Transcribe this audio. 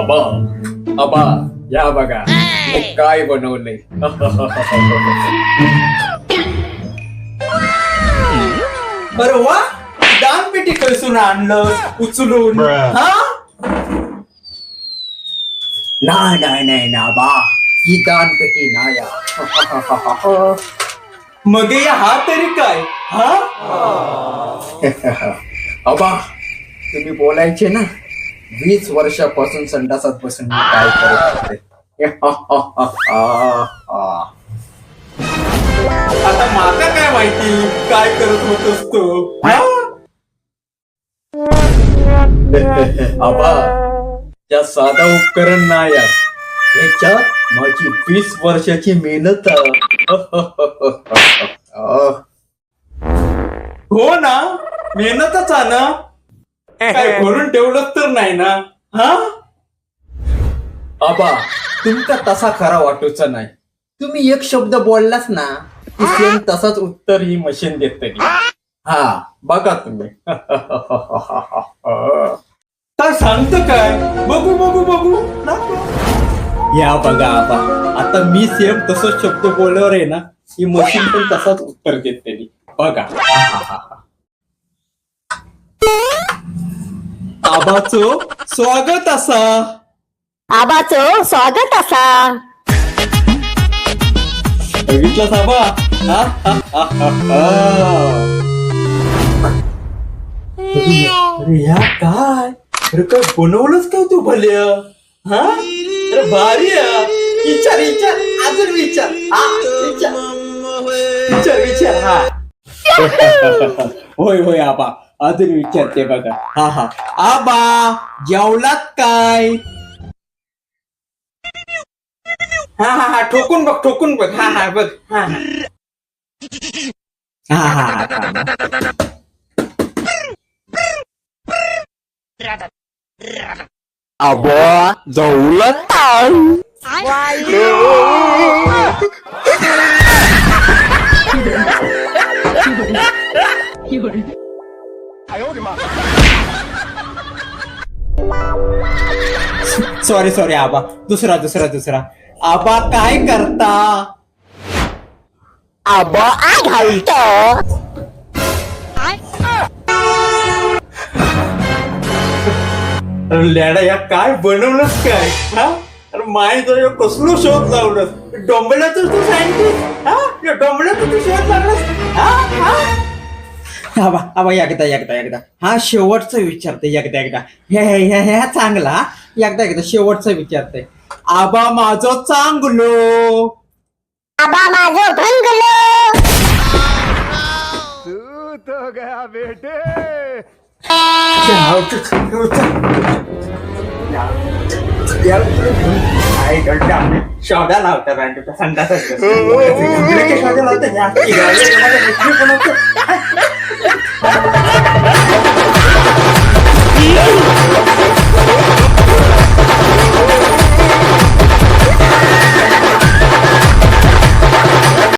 अबा अबा या बघा. काय बनवलंय? बरं वा. दान पेटी कळसून आणलं उचलून. हा? नाही नाही नाही ना बा. ही दान पेटी ना या. मग या हा तरी काय? हा? अबा तुम्ही बोलायचे ना? वीस वर्षापासून संडासात बसून मी काय करत होते. आता माझा काय माहिती? काय करत होतोस तू? हा? आबा त्या साधा उपकरण ना यार याच्यात माझी वीस वर्षाची मेहनत हो ना? मेहनतच आहे ना. काय भरून ठेवलं तर नाही ना. हा? आबा तुमका तसा खरा वाटूचा नाही. तुम्ही एक शब्द बोललास ना की सेम तसाच उत्तर ही मशीन देते हा बघा तुम्ही. काय सांगत काय? बघू बघू बघू. या बघा आबा. आता मी सेम तसंच शब्द बोलल्यावर आहे ना ही मशीन पण तसाच उत्तर देते बघा. आबाचो स्वागत असा. आबाचं स्वागत असा. बघितलं साबा. हा? हा, हा, हा, हा. अरे ह्या काय? अरे काय बनवलंच काय तू भल्या? हा? अरे भारी आहे. विचार विचार. अजून विचार. हा विचार. विचार विचार. हा. होय होय आबा. 아들을 이렇게 할 때마다 하하 아바 야올라까이 하하하 토꾼박 토꾼박 하하 박 하하 하하 아바 야올라까이 와요 有人。हा हा, हा आबा जवळत सॉरी सॉरी आबा दुसरा दुसरा दुसरा आबा काय करता आबा आ घालतो अरे लॅडा या काय बनवलंस काय? हा? अरे माय जर कसलो शोध लावलं डोंबल्याचं तू सायंटिस्ट हा? या डोंबल्याचं तू शोध लावलंस? हा? हा? आबा आबा एकदा एकदा एकदा हा शेवटचं विचारते एकदा एकदा हे हे हे हे चांगला एकदा एकदा शेवटचं विचारते आबा माझं चांगलो आबा माझं भंगलो शोधा लावता रांडूचा संडासात शोधा लावता Ha ha ha!